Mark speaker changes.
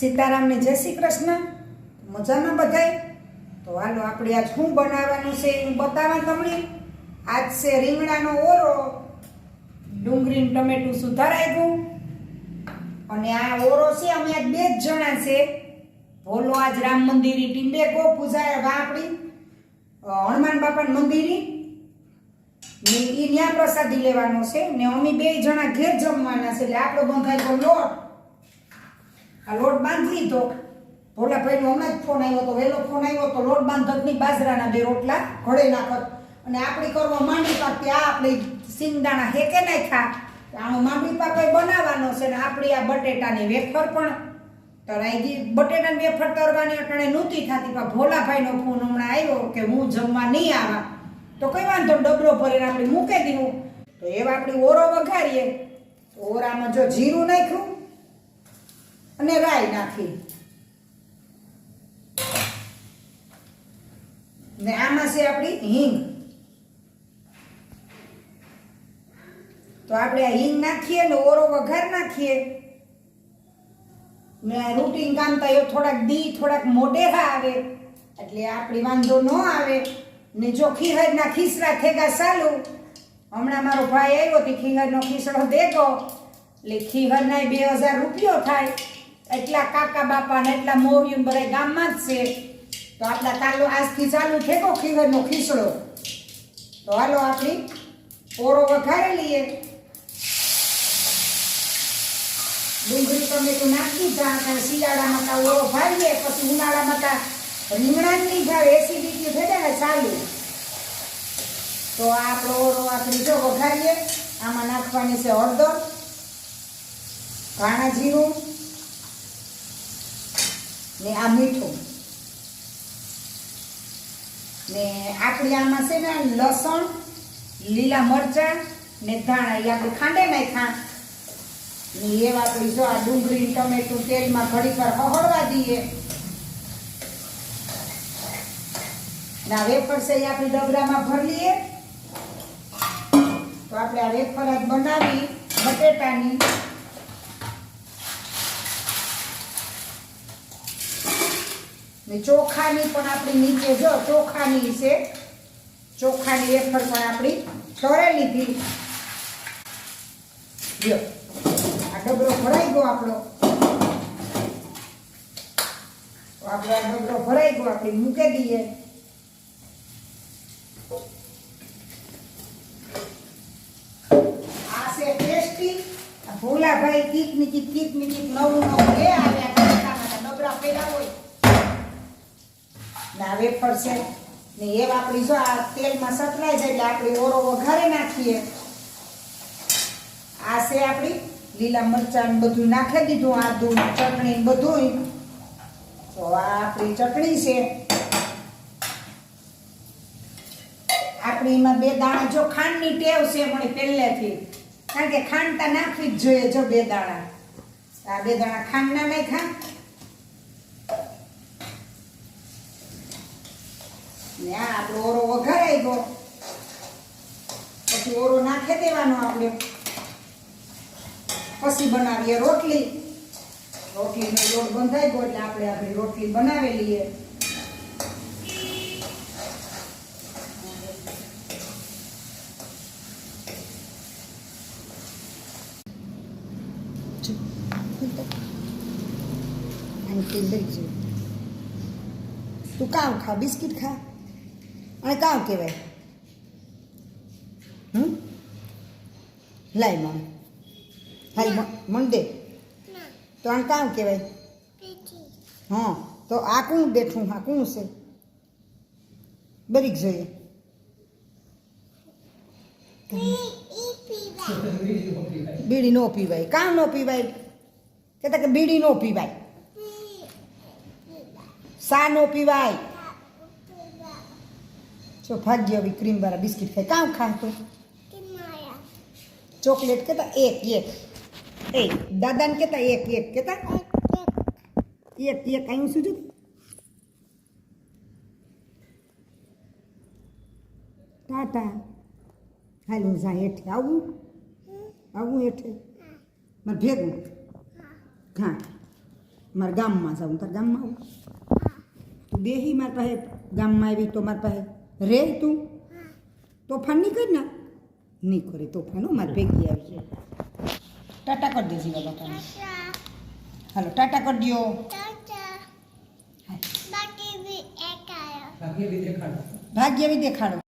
Speaker 1: સીતારામને જય શ્રી કૃષ્ણ. મજામાં બધાય? તો હાલો આપણે આજ શું બનાવવાનું છે એ બતાવવા તમને. આજ છે રીંગણાનો ઓરો. ડુંગળી ટમેટું સુધારાયું અને આ ઓરો છે, અમે આજ બે જ જણા છે. ભોલો આજ રામ મંદિરની ટીંબે ગો પૂજા આપણી હનુમાન બાપાના મંદિરની. ને એ ન્યા પ્રસાદી લેવાનો છે. ને અમે બે જણા ઘેર જમવાના છે. એટલે આપણો બંધાયેલો લોટ. આ લોટ બાંધી લીધો. ભોલાભાઈનો હમણાં જ ફોન આવ્યો તો, વહેલો ફોન આવ્યો તો લોટ બાંધતની બાજરાના બે રોટલા ઘડે નાખત. અને આપણી કરવા માંડી પાક આ આપણે સિંગદાણા હેકે નાખ્યા આનો માંડવી પાક બનાવવાનો છે ને આપણી આ બટેટાની વેફર પણ. તળાઈ બટેટાની વેફર તરવાની અટાણે નહોતી થતી, પણ ભોલાભાઈનો ફોન હમણાં આવ્યો કે હું જમવા નહીં આવા. તો કઈ વાંધો ડબલો ભરીને આપણે મૂકી દીધું. તો એવા આપણે ઓરો વઘારીએ. ઓરામાં જો જીરું નાખ્યું અને રાઈ નાખી. ને આમાં છે આપણી હિંગ. તો આપણે આ હિંગ નાખીએ ને ઓરો વઘાર નાખીએ. ને રૂટીન કામ તો થોડાક દી, થોડાક મોઢેરા આવે. એટલે આપણી વાંધો ન આવે. ને જો ખીહરના ખીસરા થેગા સાલું હમણાં મારો ભાઈ આવ્યો તે ખીહરનો ખીસડો દેખો એટલે ખીહરના બે હજાર રૂપિયો થાય. એટલા કાકા, બાપા ને એટલા મોહ્યું બધા ગામમાં જ છે. તો આપણા કાલો આજથી ચાલુ થેગો ખીહરનો ખીસડો. તો હાલો આપણી પોરો વઘારી લઈએ. ડુંગળી ટમેટું નાખી જા કારણ શિયાળામાં તા ઓરો ભાવીએ પછી ઉનાળામાં તા રીંગણાની ભાવ એસિડિટી થઈ જાય ને ચાલુ. તો આપણો ઓરો આપણે જો વઘારીએ, આમાં નાખવાની છે હળદર, ધાણા જીરું ને આ મીઠું. ને આપણે આમાં છે ને લસણ, લીલા મરચાં ને ધાણા. એ આપણે ખાંડે નાખ્યા. ને એ આપણે જો આ ડુંગળી, ટમેટું તેલમાં ઘડી પર હળવા દઈએ. ના વેફર છે એ આપણે ડબરામાં ભરી લઈએ. તો આપણે આ વેફર જ બનાવી બટેટાની. ચોખાની પણ આપણી નીચે જો, ચોખાની છે. ચોખાની વેફર પણ આપણી તળેલી હતી આ ડબરો ભરાઈ ગયો આપણો. આપણે આ ડબરો ભરાઈ ગયો, આપણે મૂકી દઈએ. આ છે ટેસ્ટી. ભોલાભાઈ કીકની કીક કીક નવું નવું એ આવ્યા કરતામાં ડબરા પડ્યા હોય ને આ વેફર છે ને એ આપણી જો, આ તેલમાં સતરાઈ જાય એટલે આપણે ઓરો વઘારે નાખીએ. આ છે આપણી લીલા મરચાં બધું નાખી દીધું, આદુ ચટણી બધું તો આ આપણી ચટણી છે. આપણી એમાં બે દાણા, જો ખાંડની ટેવ છે મને પહેલેથી. કારણ કે ખાંડતા નાખવી જ જોઈએ જો બે દાણા. આ બે દાણા ખાંડના નાખ્યા. ને આ આપણો ઓરો વઘારાઈ ગયો પછી ઓરો નાખી દેવાનો આપણે. પછી બનાવીએ રોટલી. રોટલીનો લોટ બંધાઈ ગયો એટલે આપણે આપણી રોટલી બનાવી લઈએ. તું કામ ખા, બિસ્કિટ ખા. અને કામ કહેવાય? હમ? લાય મમ. હાલ મન દે. તો આને કામ કહેવાય? હા, તો આ કોણ બેઠું? આ કોણ છે? બરીક જોઈએ. બીડી નો પીવાય. કામ નો પીવાય? કહેતા કે બીડી નો પીવાય. સા નો પીવાય? જો ભાગ્ય આવી ક્રીમ વાળા બિસ્કિટ ખાય કામ ખા તું ચોકલેટ કેતા એક એક એ દાદાને કેતા એક એક કેતા એક એક અહીં શું છે ટાટા હાલ હું જા હેઠે આવું આવું હેઠે મારે ભેગું હા મારા ગામમાં જાઉં તાર ગામમાં આવું તું બેહી મારા પાસે ગામમાં આવી તો મારા પાસે રે તું તોફાન નહીં કરી ના. નહીં કરે તોફાન મારે ભેગી આવી ટાટા કરી દેજી બાબા હાલો ટાટા કરી
Speaker 2: આયો.
Speaker 1: ભાગ્ય બી દેખાડો.